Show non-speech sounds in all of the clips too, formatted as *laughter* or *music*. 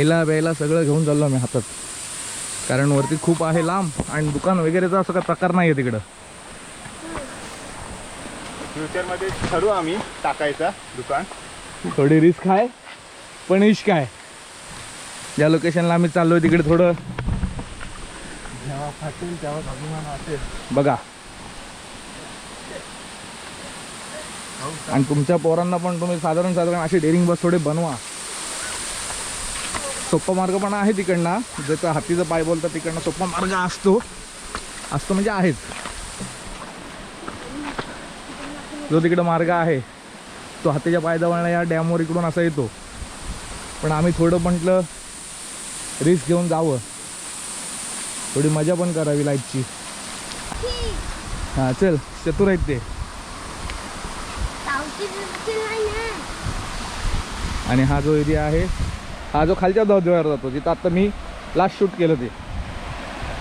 खायला प्यायला सगळं घेऊन चाललो आम्ही हातात. कारण वरती खूप आहे लांब आणि दुकान वगैरेचा असं काही प्रकार नाही आहे तिकडं. फ्युचरमध्ये ठरवू आम्ही टाकायचा दुकान. थोडी रिस्क आहे पण इश्क आहे. ज्या लोकेशनला आम्ही चाललोय तिकडे थोडं. जेव्हा फाटेल अभिमान बघा. आणि तुमच्या पोरांना पण तुम्ही साधारण साधारण असे डेअरिंग बस थोडे बनवा. सोप्पा मार्ग पण आहे तिकडनं. ज्याचा हातीचा पाय बोलतात तिकडनं सोप्पा मार्ग असतो. असतो म्हणजे आहेच. जो तिकडं मार्ग आहे तो हातीच्या पायजवळनं या डॅमवर इकडून असा येतो. पण आम्ही थोडं म्हटलं रिस्क घेऊन जावं. थोडी मजा पण करावी लाईफची हा चल चतुर आहेत ते. आणि हा जो एरिया आहे हा जो खालच्या धबधब्यावर जातो जिथं आता मी लास्ट शूट केलं ते.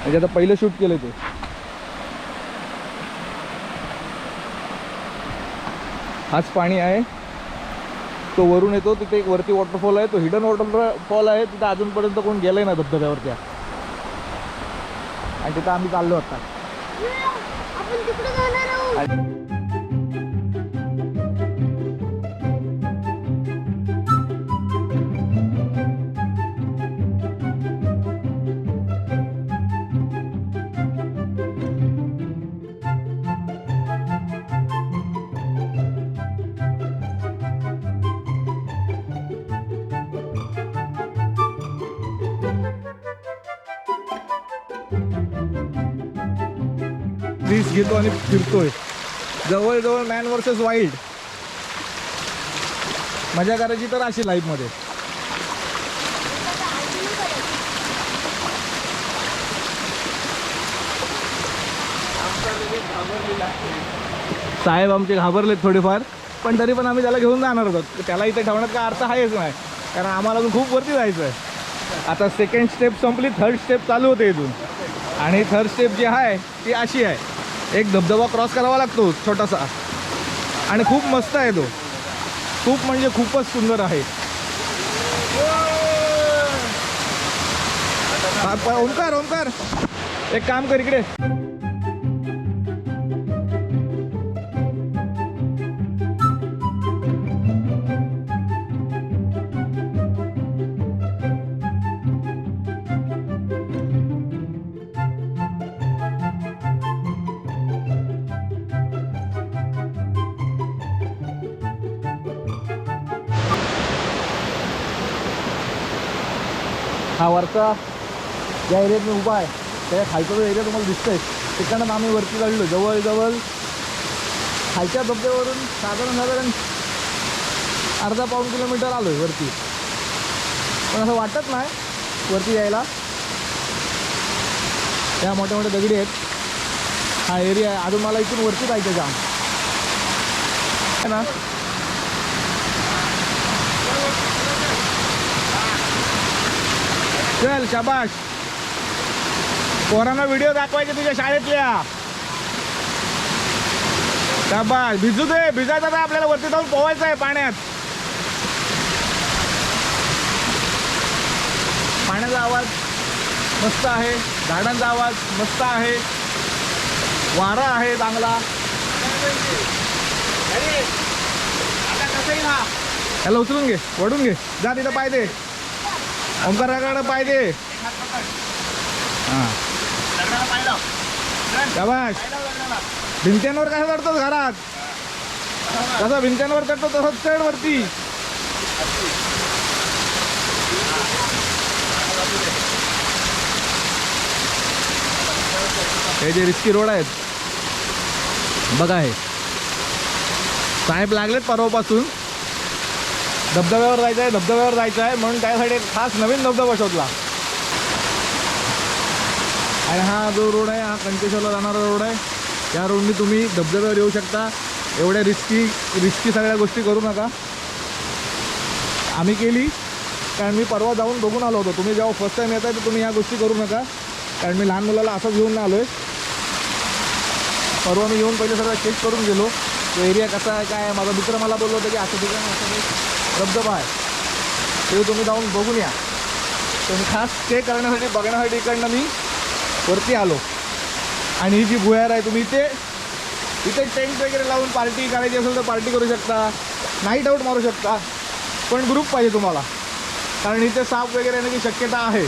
म्हणजे आता पहिलं शूट केलं ते. हाच पाणी आहे. तो वरून येतो तिथे एक वरती वॉटरफॉल आहे तो हिडन वॉटरफॉल आहे तिथं अजूनपर्यंत कोण गेलंय ना धबधब्यावर त्या आणि तिथं आम्ही चाललो आता. घेतो आणि फिरतोय. जवळजवळ मॅन वर्सेस वाईल्ड मजा करायची तर अशी लाईफमध्ये साहेब आमचे घाबरलेत थोडेफार पण तरी पण आम्ही त्याला घेऊन जाणार होतो. त्याला इथे ठेवण्यात काय अर्थ आहेच नाही. कारण आम्हाला अजून खूप वरती जायचं आहे. आता सेकंड स्टेप संपली थर्ड स्टेप चालू होते इथून. आणि थर्ड स्टेप जी आहे ती अशी आहे. एक धबधबा क्रॉस करावा लागतो छोटासा. आणि खूप मस्त आहे तो. खूप म्हणजे खूपच सुंदर आहे. ओंकार ओंकार. एक काम कर इकडे. हा वरचा ज्या एरियात मी उभा आहे त्या खालचा जो एरिया तुम्हाला दिसतोय तिकडनं आम्ही वरती चढलो जवळजवळ खालच्या धबधब्यावरून साधारण साधारण अर्धा पाऊण किलोमीटर आलो आहे वरती. पण असं वाटत नाही वरती यायला. त्या मोठ्या मोठ्या दगडी आहेत. हा एरिया आहे. अजून मला इथून वरती जायचं जाम. है ना? चल शाबाश पोरांना व्हिडिओ दाखवायचे तुझ्या शाळेतल्या. शाबाश भिजू दे भिजायचं तर आपल्याला वरती जाऊन पोवायचं आहे पाण्यात. पाण्याचा आवाज मस्त आहे. झाडांचा आवाज मस्त आहे. वारा आहे चांगला. याला उचलून घे वडून घे. जा तिथं पाहिजे दे पाहिजे पाय दे. हां. भिंत्यांवर कसं चढतो घरात? कसं भिंत्यांवर चढतो तसंच चढ वरती. हे जे रिस्की रोड आहेत बघा हे. साहेब लागलेत परवापासून. धबधब्यावर जायचं आहे धबधब्यावर जायचं आहे म्हणून त्यासाठी एक खास नवीन धबधबा शोधला. आणि हा जो रोड आहे हा कंकेश्वरला जाणारा रोड आहे. या रोडनी तुम्ही धबधब्यावर येऊ शकता. एवढ्या रिस्की रिस्की सगळ्या गोष्टी करू नका. आम्ही केली कारण मी परवा जाऊन बघून आलो होतो. तुम्ही जेव्हा फर्स्ट टाईम येत आहे तर तुम्ही ह्या गोष्टी करू नका. कारण मी लहान मुलाला असंच घेऊन आलो आहे. परवा मी येऊन पहिले सगळं चेक करून गेलो. तो एरिया कसा आहे काय आहे? माझा मित्र मला बोललो होतं की असं ठिकाण असं नाही धबधबा आहे ते तुम्ही जाऊन बघून या. तर खास ते करण्यासाठी बघण्यासाठी इकडनं मी वरती आलो. आणि ही जी भुयार आहे तुम्ही इथे इथे टेंट वगैरे लावून पार्टी करायची असेल तर पार्टी करू शकता. नाईट आऊट मारू शकता. पण ग्रुप पाहिजे तुम्हाला. कारण इथे साप वगैरे येण्याची शक्यता आहे.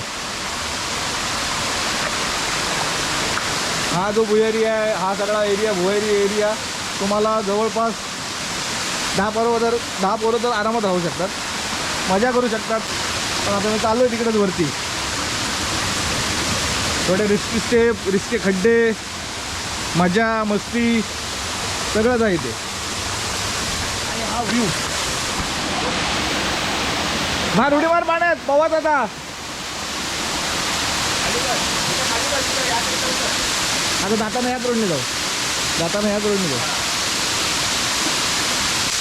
हा जो भुयारी आहे हा सगळा एरिया भुयारी एरिया तुम्हाला जवळपास दहा पोरं तर दहा पोरं तर आरामात राहू शकतात. मजा करू शकतात. पण आता मी चाललो आहे तिकडेच वरती. थोडे रिस्की स्टेप रिस्के खड्डे मजा मस्ती सगळंच आहे ते आणि हा व्ह्यू मार उडी मार पाण्यात पवाच आता. आता जाताना ह्याच रोडने जाऊ. जाताना ह्याच रोडने जाऊ.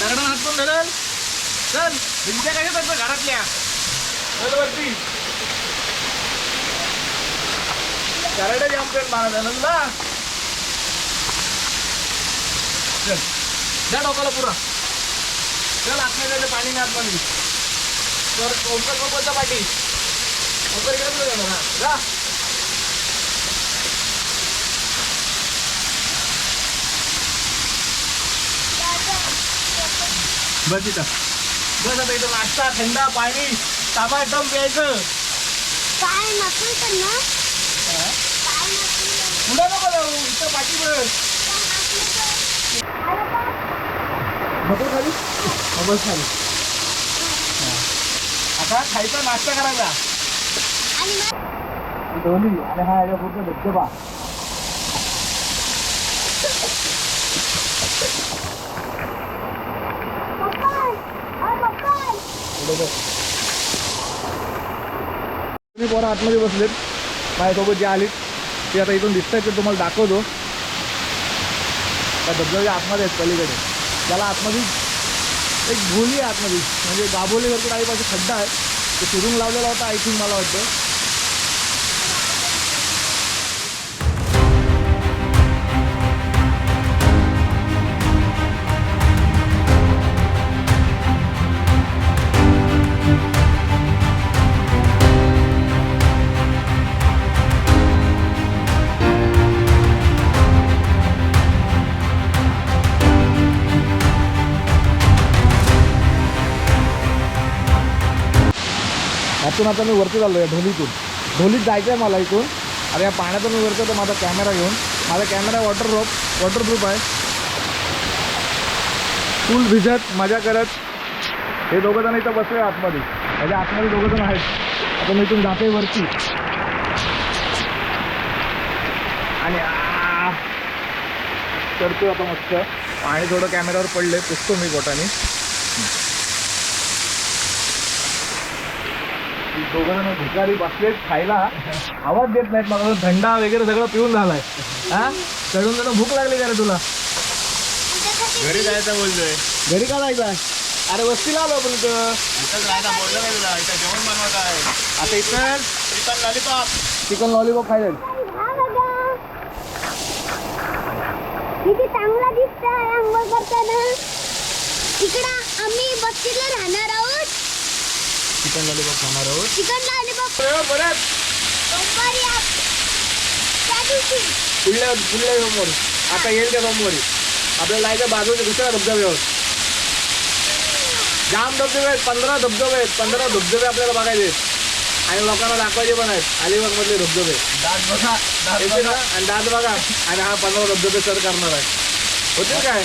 दगडाला हात पण धरल. चल भिंत्या काय करतो घरातल्या? चल वरती. कराडे जॅम्पियन महाराज आनंदा चल जा डोकाला पुरा. चल आतमध्ये जायचं पाणी नाही आतमध्ये. तर ओंकर कोणता पाठी. ओंकर इकडे पुढे जाणार हा. जा. बस इथं बस आता इथं नाश्ता थंडा पाणी एकदम प्यायचं काय नसेल तर ना काय नसेल तर पुढं नको जाऊ इथं पाठी बस अरे बा, नको खाली हो, बस खाली हा. आता खायचा नाश्ता करायचा आणि मग ढोली आणि हा याच्या पुढचा धबधबा बरोबर तुम्ही पोरं आतमध्ये बसलेत. माझ्यासोबत जे आलीत ते आता इथून दिसत ते तुम्हाला दाखवतो. त्या धबधब्याच्या आतमध्ये आहेत पलीकडे. त्याला आतमध्ये एक भोली आहे आतमध्ये. म्हणजे गाभोलीसारखं काही पाहिजे खड्डा आहे. तो फिरून लावलेला होता आय थिंक मला वाटतं. इथून आता मी वरती चाललो आहे ढोलीतून. ढोलीत जायचं आहे मला इथून. आता या पाण्यातून मी वरती तर माझा कॅमेरा घेऊन. माझा कॅमेरा वॉटर प्रूफ वॉटरप्रूफ आहे. फुल भिजत मजा करत. हे दोघं जण इथं बसले आतमध्ये. म्हणजे आतमध्ये दोघं जण आहेत. आता मी इथून जाते वरती. आणि करतो आता मस्त. पाणी थोडं कॅमेऱ्यावर पडले पुसतो मी बोटाने. दोघं जण भिकारी बसलेत खायला आवाज देत नाहीत मला थंडा वगैरे सगळं पिऊन झालाय. हा? चढून चढून भूक लागली का रे तुला. घरी जायचं बोलतोय घरी का जायचं अरे वस्तीला आलो आपण इथं. आता इथं? चिकन लॉलीपॉप चिकन लॉलीपॉप खायला हा किती चांगला दिसतंय अंघोळ करताना. इकडं आम्ही बस्तीला राहणार आहोत. चिकन लॉलीपॉप खाणार आहोत. Chicken lollipop. परत पुढल्या पुढल्या सोमवारी आता येईल त्या सोमवारी आपल्याला जायचं बाजूच्या दुसऱ्या धबधब्यावर. जाम धबधबे आहेत पंधरा धबधबे आहेत. पंधरा धबधबे आपल्याला बघायचे आहेत. आणि लोकांना दाखवायचे पण आहेत. अलिबाग मधले धबधबे. दात बघा दात येते ना? बघा. आणि दात बघा. आणि हा पंधरा धबधबे सर करणार आहे. होतील काय?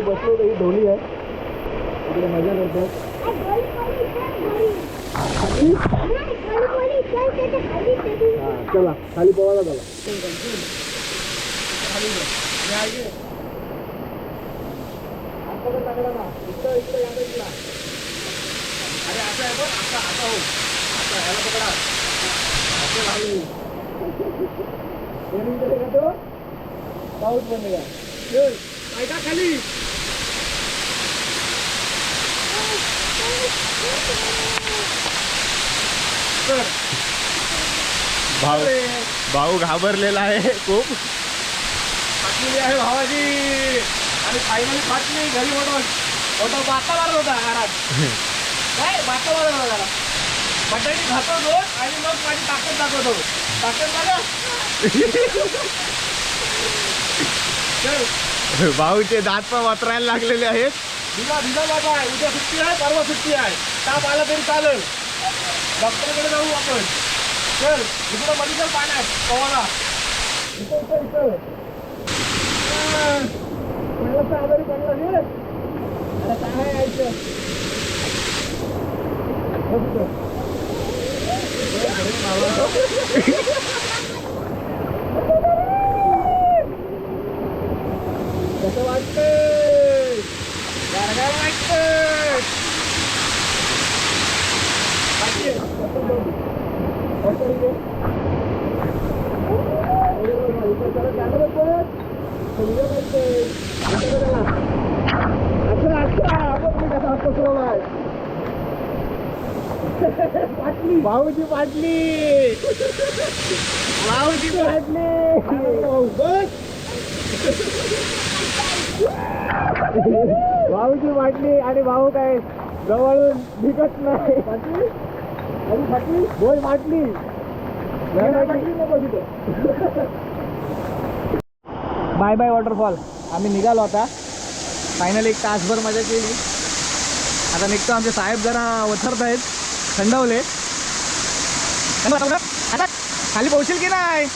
बसलो होतो ही ढोली इकडे मजा करतात चला खाली पोवायला चला अरे असं आहे बघ हो? ह्याला पकडा असं घालू दोन्ही कडे का तो पाऊस बनेगा चल, ऐका खाली. भाऊ भाऊ घाबरलेला आहे खूप. फाटलेली आहे भावाची आणि फायनली फाटली घरी म्हणून मोठा बाता मारत होता घरात. काय? बाता मारत होता जरा बटाटी खातो रोज आणि मग माझी ताकद दाखवतो. ताकद *laughs* चल. भाऊचे दात पण वातरायला लागलेले आहेत. भिजा भिजा बाबा आहे. उद्या सुट्टी आहे परवा सुट्टी आहे. ताप आला तरी चालेल. डॉक्टरकडे जाऊ आपण. चल इकडं मेडिकल पाण्यात पवाला. इथं आजारी पडला रे आता काय यायचं कसं वाटतं गारगार वाटतंय बाकी आहे. कसं बघ. कसं इथे? इथं जरा कॅमेरा बघ. समजा वाटतंय. इथं बघा. असं असं बघ मी कसा हात पसरवलाय. पाटली भाऊची पाटली भाऊची पाटली भाऊ बस भाऊची वाटली आणि भाऊ काय? जवळून निघत नाही. फाटली बोल फाटली बाय बाय वॉटरफॉल. आम्ही निघालो आता. फायनल एक तासभर मजा केली. आता निघतो आमचे साहेब जरा वथरत आहेत थंडवले. आता खाली पोहोचेल की नाही?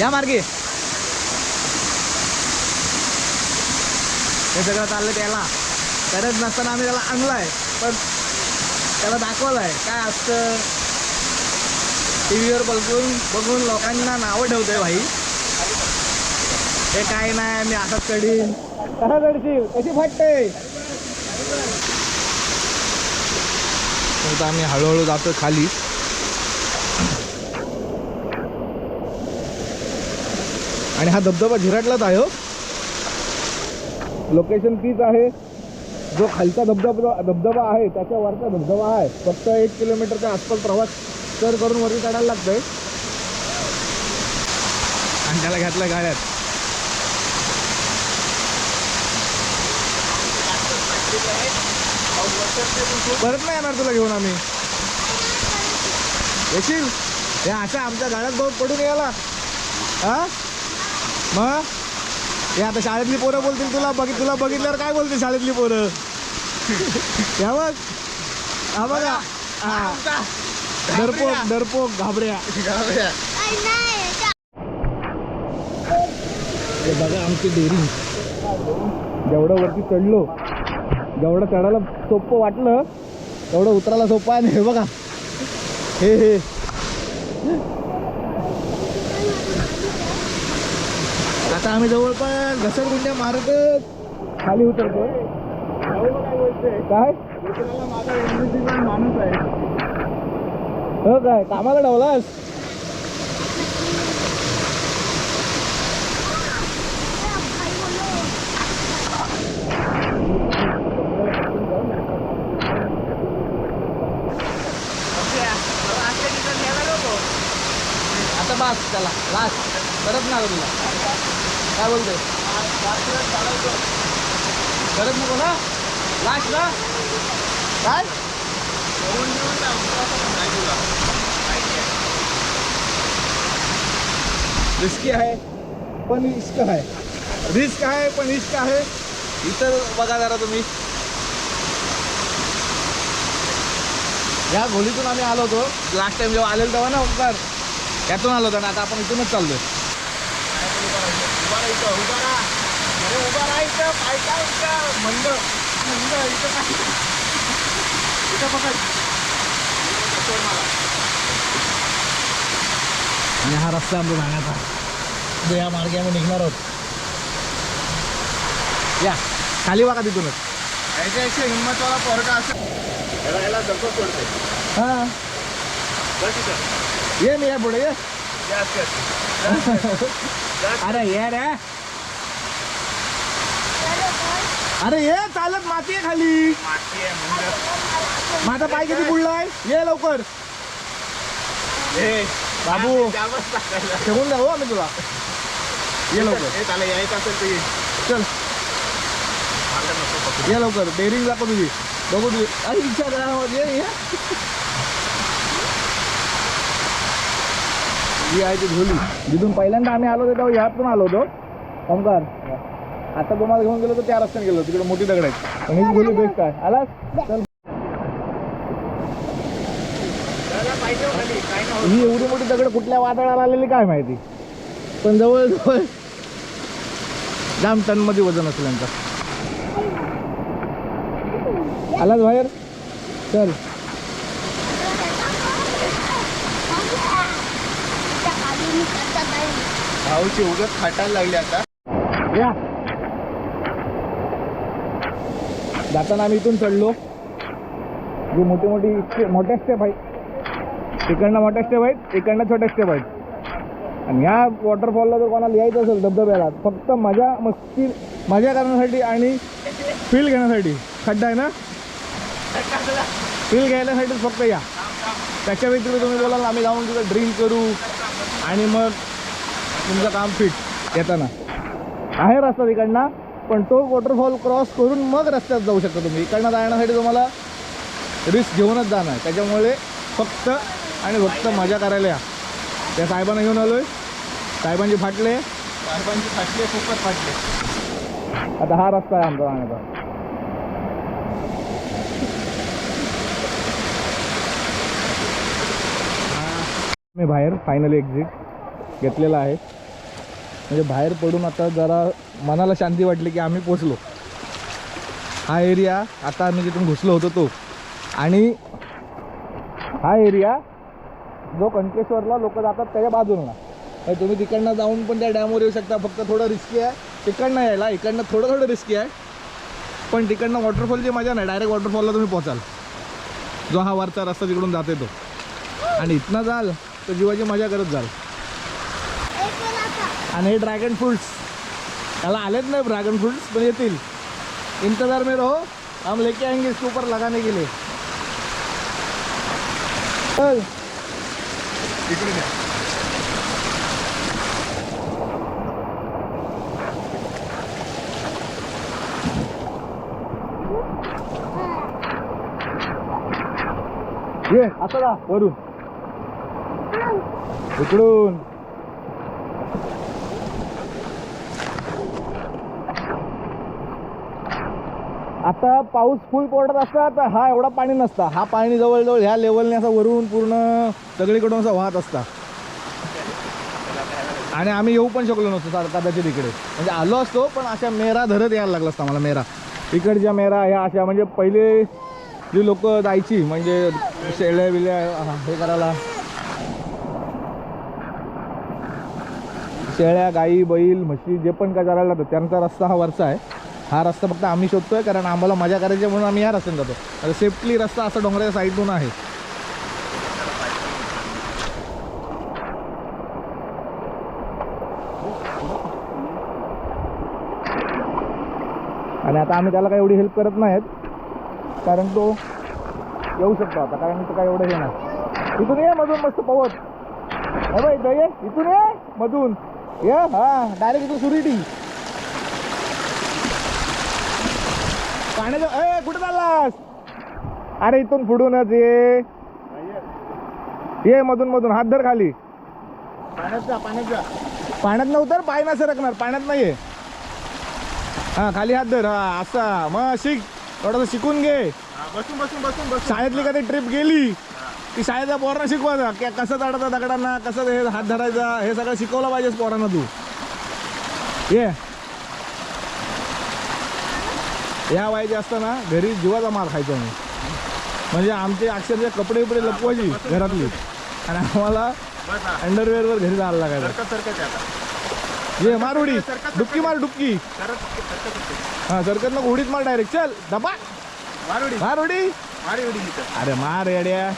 या मार्गे. हे सगळं चाललं त्याला. करत नसताना आम्ही त्याला आणलाय पण त्याला दाखवलंय. काय असतं? टी व्हीवर बघून बघून लोकांना नावं ठेवतोय भाई. हे काय नाही मी असंच चढीन कसा चढशील कशी फाटते आता आम्ही हळूहळू जातो खाली. आणि हा धबधबा झिराटलाच आहे हो. लोकेशन तीच आहे. जो खालचा धबधबा धबधबा आहे त्याच्या वरचा धबधबा आहे. फक्त एक किलोमीटरच्या आसपास प्रवास कर करून वरती चढायला लागतंय. आणि त्याला घातलं गाड्यात. परत नाही येणार तुला घेऊन आम्ही. येशील? हे अशा आमच्या गाड्यात बघ पडून यायला हा? मग? हे आता शाळेतली पोरं बोलतील तुला बघित तुला बघितल्यावर काय बोलतील शाळेतली पोरं? या बघ. हा बघा. हा. डरपोक डरपोक घाबऱ्या. हे बघा आमची डेअरिंग जेवढं वरती चढलो जेवढं चढायला सोपं वाटलं तेवढं उतरायला सोपं आहे. हे बघा. हे हे. आता आम्ही जवळपास घसरगुंड्या मारत खाली उतरतो. काय? माणूस आहे. हो काय? कामाला ठेवलास आता त्याला लास्ट. करत ना तुला. काय बोलते करत नको ना? लास्ट ना? काय रिस्की आहे पण इश्क आहे. रिस्क आहे पण इश्क आहे. इतर बघा जरा तुम्ही. या गोलीतून आम्ही आलो होतो. लास्ट टाइम जेव्हा आलेलो तेव्हा ना उपकार यातून आलो तर आता आपण इथूनच चाललोय. उभा उभा इथं इथं काय इथं आणि हा रस्ता आमचा जाण्याचा. जो या मार्गे आम्ही निघणार आहोत. या खाली वाका तिथूनच. याच्या याच्या हिंमतवाला पोरगा असं याला याला सोडते हा. ये मी या पुढे ये. अरे ये रे अरे ये चालत माती आहे खाली माझा पाय किती बुडलाय ये लवकर बाबू. ठेवून जाऊ आम्ही तुला ये लवकर यायचं असेल तर. चल. ये लवकर डेअरिंग दाखव तुझी बघू तुझी अरे इच्छा करा ये ही आहे ती झोली जिथून पहिल्यांदा आम्ही आलो होतो तेव्हा पण आलो होतो. ओमकार. आता तुम्हाला घेऊन गेलो तर त्या रस्त्याने गेलो तिकडे मोठी दगड आहे पण ही झोली बेस्ट आहे. आलास? चल. ही एवढी मोठी दगड कुठल्या वादळाला आलेली काय माहिती? पण जवळ जवळ जाम टनमध्ये वजन असेल यांचा. आलाच बाहेर? चल. भाऊची उगत खाटायला लागली आता. या. जाताना आम्ही इथून चढलो. जी मोठी मोठी इतके मोठ्या स्टेप आहेत इकडनं मोठ्या स्टेप आहेत इकडनं छोट्या स्टेप आहेत आणि ह्या वॉटरफॉलला जर कोणाला यायचं असेल धबधब्याला फक्त मजा मस्ती मजा करण्यासाठी आणि फील घेण्यासाठी. खड्डा आहे ना? फील घ्यायलासाठीच फक्त या. त्याच्या व्यतिरिक्त तुम्ही बोलाल आम्ही जाऊन तिथं ड्रिंक करू. आणि मग तुमचं काम फिट येताना. आहे रस्ता तिकडनं पण तो वॉटरफॉल क्रॉस करून मग रस्त्यात जाऊ शकता तुम्ही. इकडनं जाण्यासाठी तुम्हाला रिस्क घेऊनच जाणार. आहे त्याच्यामुळे फक्त आणि फक्त मजा करायला या. त्या साहेबांना घेऊन आलोय. साहेबांचे फाटले. साहेबांची फाटले खूपच फाटले. आता हा रस्ता आहे आमचा जाण्याचा मी बाहेर फायनली एक्झिट घेतलेला आहे. म्हणजे बाहेर पडून आता जरा मनाला शांती वाटली की आम्ही पोचलो. हा एरिया आता आम्ही जिथून घुसलो होतो तो. आणि हा एरिया जो कंकेश्वरला लोक जातात त्याच्या बाजूला. म्हणजे तुम्ही तिकडनं जाऊन पण त्या डॅमवर येऊ शकता. फक्त थोडं रिस्की आहे. तिकडनं यायला इकडनं थोडं थोडं रिस्की आहे. पण तिकडनं वॉटरफॉलची मजा नाही. डायरेक्ट वॉटरफॉलला तुम्ही पोचाल. जो हा वरचा रस्ता तिकडून जाते तो. आणि इथनं जाल तर जीवाची मजा करत जाल. आणि हे ड्रॅगन फ्रुट्स त्याला आलेच नाही ड्रॅगन फ्रुट्स पण येतील. इंतजार में रहो. हम लेके आएंगे इसके ऊपर लगाने के लिए. चल. ये का वरून. इकडून. आता पाऊस फुल पडत असता तर हा एवढा पाणी नसता. हा पाणी जवळजवळ ह्या लेवलने असं वरून पूर्ण सगळीकडून असं वाहत असता. आणि आम्ही येऊ पण शकलो नसतो कदाचित इकडे. म्हणजे आलो असतो पण अशा मेरा धरत यायला लागला असता मला मेरा. इकडच्या मेरा ह्या अशा म्हणजे पहिले जी लोक जायची म्हणजे शेळ्या बिल्या हे करायला. शेळ्या गाई बैल म्हशी जे पण काय करायला लागतं त्यांचा रस्ता हा वरचा आहे. हा रस्ता फक्त आम्ही शोधतोय कारण आम्हाला मजा करायची आहे म्हणून आम्ही या रस्त्याने जातो. आता सेफ्टली रस्ता असा डोंगराच्या साईडून आहे. आणि आता आम्ही त्याला काही एवढी हेल्प करत नाहीत कारण तो येऊ शकतो आता कारण तो काय एवढं हे नाही. इथून ये मधून मस्त पवत. हे बघ इथं ये इथून ये मधून. ये हा डायरेक्ट इथून सुरिटी पाण्याच्या ए कुठे चाललास? अरे इथून पुढूनच ये. ये मधून मधून हात धर खाली. पाण्यात जा पाण्यात जा. पाण्यात नव्हतं पाय नसे रखणार पाण्यात नाहीये. हा खाली हात धर. हा असा मग शिक. थोडंसं शिकून घे. बसून बसून बसून बसून. शाळेतली कधी ट्रिप गेली? की शाळेच्या पोरांना शिकवायचा की कसं चढायचं दगडांना कसं हे हात धरायचा हे सगळं शिकवलं पाहिजेस पोरांना तू. ये. या वयाचे असताना घरी जीवाचा मार खायचा मी म्हणजे आमचे अक्षरशः कपडे बिपडे लपवायची घरातली. आणि आम्हाला अंडरवेअरवर घरी जायला लागायचं. ये मार उडी डुबकी मार डुबकी. हा सरकत मग उडीच मार डायरेक्ट चल मारुडी मार उडी अरे मार येड्या.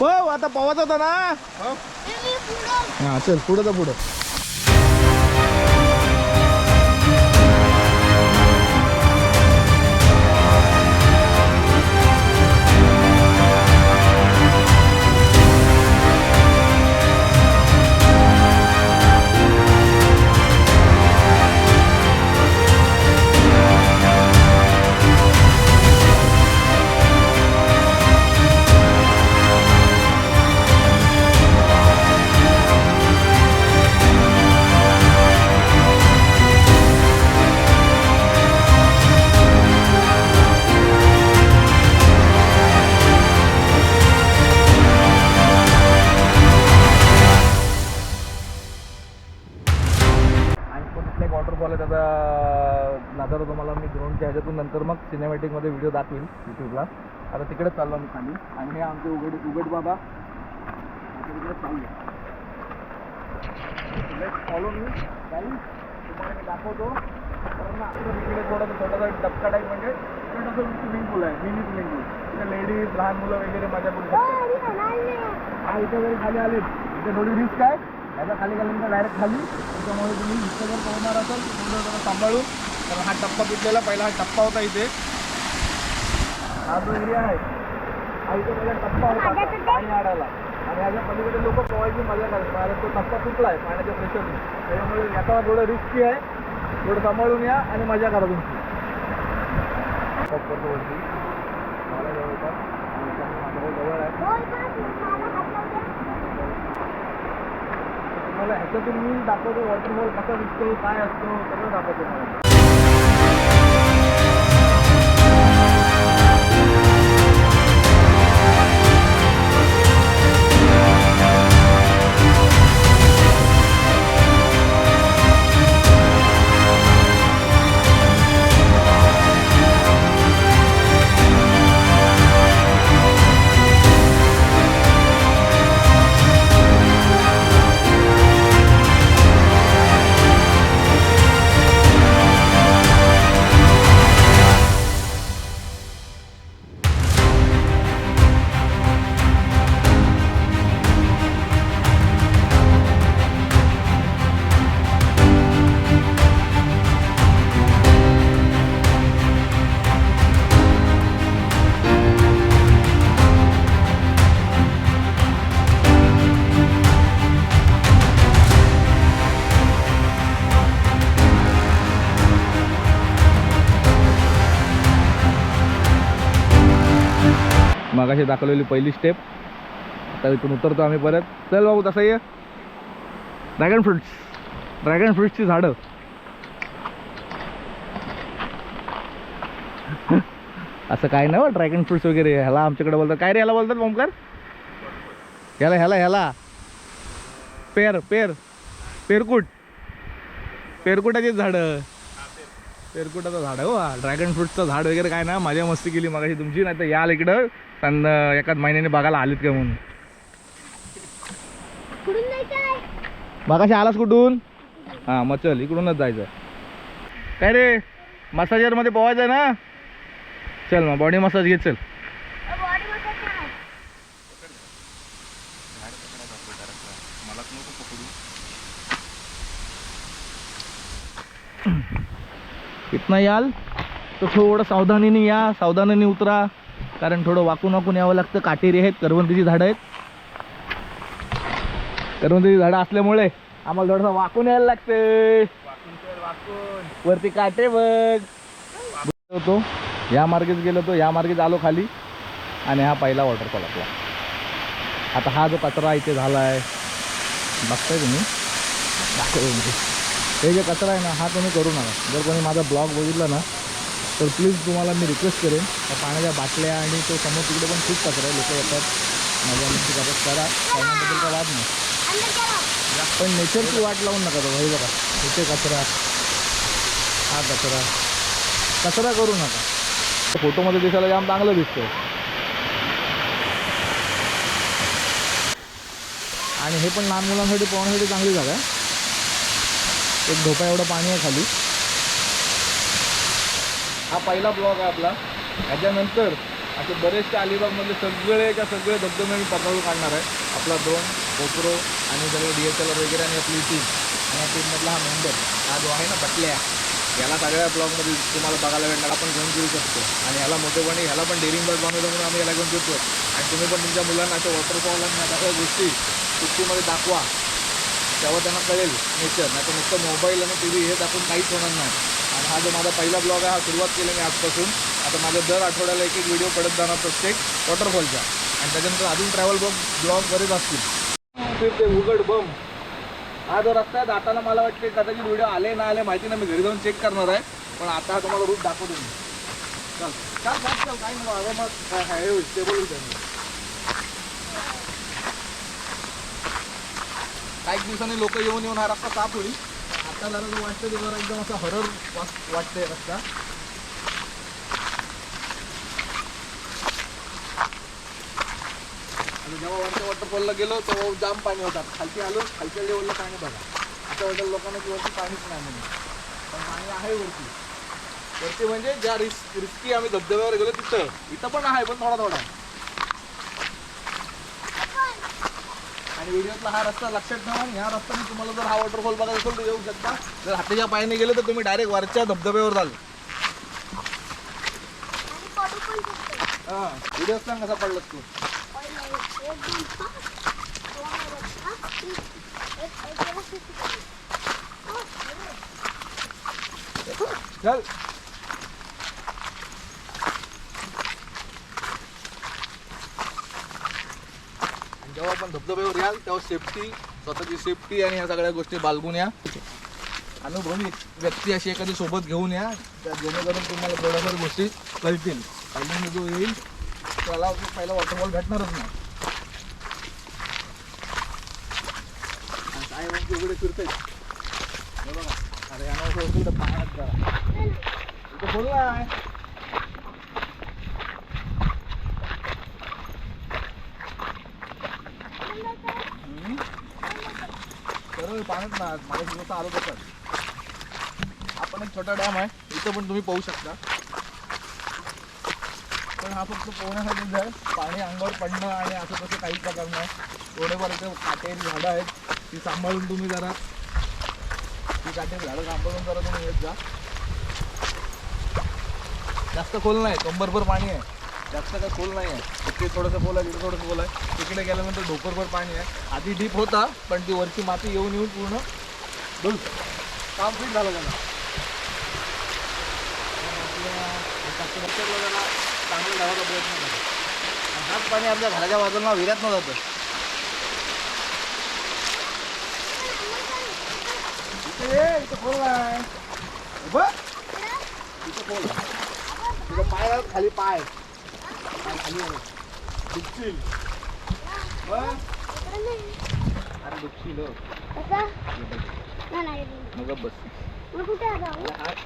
हो आता पवाच होता ना? हो. हा चल पुढं तर पुढं. दाखवेल यूट्यूबला आता तिकडेच चाललो मी खाली. आणि हे आमचे उघड उघड बाबा. तिकडे फॉलो मी काही तुम्हाला मी दाखवतो. तिकडे थोडंसं छोटासा डबका टाईप म्हणजे छोटंसं स्विमिंग पूल आहे मिनी स्विमिंग पूल तिथे लेडीज लहान मुलं वगैरे मजा करू हो शकतात इथे जरी खाली आले इथे थोडी रिस्क आहे. याचा खाली गेल्यानंतर डायरेक्ट खाली. त्याच्यामुळे तुम्ही इथे जर पोहणार असाल. तर थोडं जरा सांभाळून. कारण हा टप्पा तुटलेला पहिला हा टप्पा होता इथे. हा जो एरिया आहे हा इथे पहिला टप्पा होता? पाणी आडायला आणि ह्याच्या पलीकडे लोक पोहायची मजा करतात. तो टप्पा तुटला आहे पाण्याच्या प्रेशरने त्याच्यामुळे याचा थोडं रिस्की आहे. थोडं सांभाळून या आणि मजा करा तुमची. तुम्हाला ह्याच्यातून मी दाखवतो वॉटरफॉल कसा दिसतो काय असतो सगळं दाखवतो मला मगाशी दाखवलेली पहिली स्टेप आता इथून उतरतो आम्ही परत. चल बाबू तसं ये. ड्रॅगन फ्रुट्स ड्रॅगन फ्रुट्सची झाडं. *laughs* असं काय नाही ड्रॅगन फ्रुट्स वगैरे. ह्याला आमच्याकडे बोलतात. काय रे ह्याला बोलतात ओमकार ह्याला ह्याला ह्याला. पेर पेर. पेरकुट. पेरकुटाचीच झाडं. पेरकुटाचं झाड हो. ड्रॅगन फ्रूटचं झाड वगैरे काय ना मजा मस्ती केली मगाशी तुमची. नाही तर याल इकडं. पण एकाच महिन्याने बघायला आलीत का म्हणून? आहे मगाशी आलास कुठून? हां मग चल इकडूनच जायचं. काय रे मसाजरमध्ये पोवायचं ना? चल मग बॉडी मसाज घे चल. बॉडी मसाज नाही इथनं याल तर थोडं सावधानीने या सावधानीने उतरा. कारण थोडं वाकून वाकून यावं लागतं. काटेरी आहेत करवंतीची झाडं आहेत. करवंतीची झाडं असल्यामुळे आम्हाला थोडंसं वाकून यायला लागते वरती काटे बघ. होतो. या मार्गेच गेलो तो या मार्गेच आलो खाली. आणि हा पहिला वॉटरफॉल आपला. आता हा जो कचरा इथे झाला आहे बघताय तुम्ही? दाखवतो हे जे कचरा आहे ना हा तुम्ही करू नका. जर कोणी माझा ब्लॉग बघितला ना तर प्लीज तुम्हाला मी रिक्वेस्ट करेन. त्या पाण्याच्या बाटल्या आणि तो समोर तिकडे पण खूप कचरा आहे लोक येतात. मजा मस्ती करत करा. पाण्याबद्दल काय वाद नाही. पण नेचरची वाट लावून नका तो हे बघा. इथे कचरा. हा कचरा. कचरा करू नका. फोटोमध्ये दिसायला जाम चांगलं दिसतंय. आणि हे पण लहान मुलांसाठी पोहण्यासाठी चांगली जागा आहे. एक धोपा एवढं पाणी आहे खाली. हा पहिला ब्लॉग आहे आपला. ह्याच्यानंतर असे बरेचसे अलिबागमधले सगळेच्या सगळे धबधबे मी पकडून काढणार आहे. आपला ड्रोन गोप्रो आणि सगळं डी एस एल आर वगैरे आणि आपली टीम आणि या टीममधला हा मेंबर हा जो आहे ना बटल्या याला सगळ्या ब्लॉगमध्ये तुम्हाला बघायला भेटणार. आपण घेऊन फिरू शकतो. आणि ह्याला मोठेपणी ह्याला पण डेअरिंग बस बनवतो म्हणून आम्ही याला घेऊन फिरतो. आणि तुम्ही पण तुमच्या मुलांना अशा वॉटरफॉल आणि ह्या सगळ्या गोष्टी सुट्टीमध्ये दाखवा. तेव्हा त्यांना कळेल. नेचर नाही तर नुसतं मोबाईल आणि टी व्ही हे दाखवून काहीच होणार नाही. हा जो माझा पहिला ब्लॉग आहे हा सुरुवात केला मी आजपासून. आता माझ्या दर आठवड्याला एक एक व्हिडिओ पडत जाणार प्रत्येक वॉटरफॉलचा आणि त्याच्यानंतर अजून ट्रॅव्हल ब्लॉग ब्लॉग बरेच असतील. फिरते उघड बम. हा जो रस्ता आहे जाताना मला वाटते कदाचित व्हिडिओ आले ना आले माहिती नाही. मी घरी जाऊन चेक करणार आहे. पण आता हा तुम्हाला रूट दाखवतो मी. चल. चल चल चल. काही नाही अगं मग काय आहे हे होईल. ते होईल त्यांनी काही दिवसांनी लोक येऊन येऊन हा रस्ता साफ होईल. आता जरा जो वाटतं ते जरा एकदम असा हरर वाटतंय रस्ता. आणि जेव्हा वरच्या वॉटरफॉलला गेलो तेव्हा जाम पाणी होतात खालती आलो खालच्या लेवलला पाणी बघा. आता वाटेल लोकांना की वरती पाणीच नाही म्हणून. पण पाणी आहे वरती. वरती म्हणजे ज्या रिस्क रिस्की आम्ही धबधब्यावर गेलो तिथं. इथं पण आहे पण थोडा थोडा आणि व्हिडिओतला हा रस्ता लक्षात ठेवा आणि ह्या रस्त्याने तुम्हाला जर हा वॉटरफॉल बघायचा असेल तर येऊ शकता जर हाताच्या पायाने गेले तर तुम्ही डायरेक्ट वरच्या धबधब्यावर जाल हा व्हिडिओ सांग कसा पडलास तू चल आपण धबधब्यावर याल तेव्हा सेफ्टी स्वतःची सेफ्टी आणि ह्या सगळ्या गोष्टी बाळगून या. अनुभवी व्यक्ती अशी एखादी सोबत घेऊन या त्या जेणेकरून तुम्हाला थोड्याफार गोष्टी कळतील. पहिल्यांदा जो येईल त्याला पहिला वॉटरफॉल भेटणारच नाही. काय म्हणजे उघडे फिरते बघा अरे यांना असं होतं पाण्यात जरा इथं खोल नाही हम्म. सरळ पाण्यात ना माझ्या दिवस आलो तसं आपण एक छोटा डॅम आहे इथं पण तुम्ही पाहू शकता. पण हा फक्त पोहण्यासाठीच आहे. पाणी अंगावर पडणं आणि असं तसं काही प्रकार नाही. थोडेफार इथे काटेरी झाडं आहेत ती सांभाळून तुम्ही जरा ती काटेरी झाडं सांभाळून जरा तुम्ही येत जा. जास्त खोल नाही कंबरभर पाणी आहे. जास्त काय खोल नाही आहे इथे थोडंसं खोल आहे तिथे थोडंसं खोल आहे. तिकडे गेल्यानंतर ढोकरभर पाणी आहे. आधी डीप होता पण ती वरची माती येऊन येऊन पूर्ण बोल काम फिट झालं त्याला. जरा चांगलं लावायचा प्रयत्न करा हाच पाणी आपल्या घराच्या बाजूला विरात न जातं इथे इथं खोल नाही बघ इथं खोल आहे. तुझं पाय खाली पाय. खाली आहे. डुबशील अरे डुबशील हो. मग गप्प बस.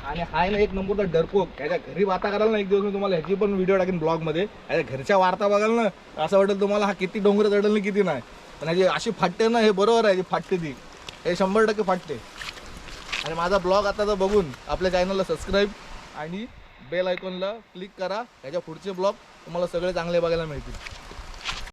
आणि हाय आणि ना एक नंबरचा डरपोक. त्याच्या घरी वार्ता कराल ना एक दिवस मी तुम्हाला ह्याची पण व्हिडिओ टाकेन ब्लॉगमध्ये याच्या घरच्या वार्ता बघाल ना असं वाटेल तुम्हाला हा किती डोंगर चढल ना किती नाही. पण ह्याची अशी फाटते ना हे बरोबर आहे जी फाटते ती. हे शंभर टक्के फाटते. आणि माझा ब्लॉग आता तर बघून आपल्या चॅनलला सबस्क्राईब आणि बेल आयकॉनला क्लिक करा. ह्याच्या पुढचे ब्लॉग तुम्हाला सगळे चांगले बघायला मिळतील.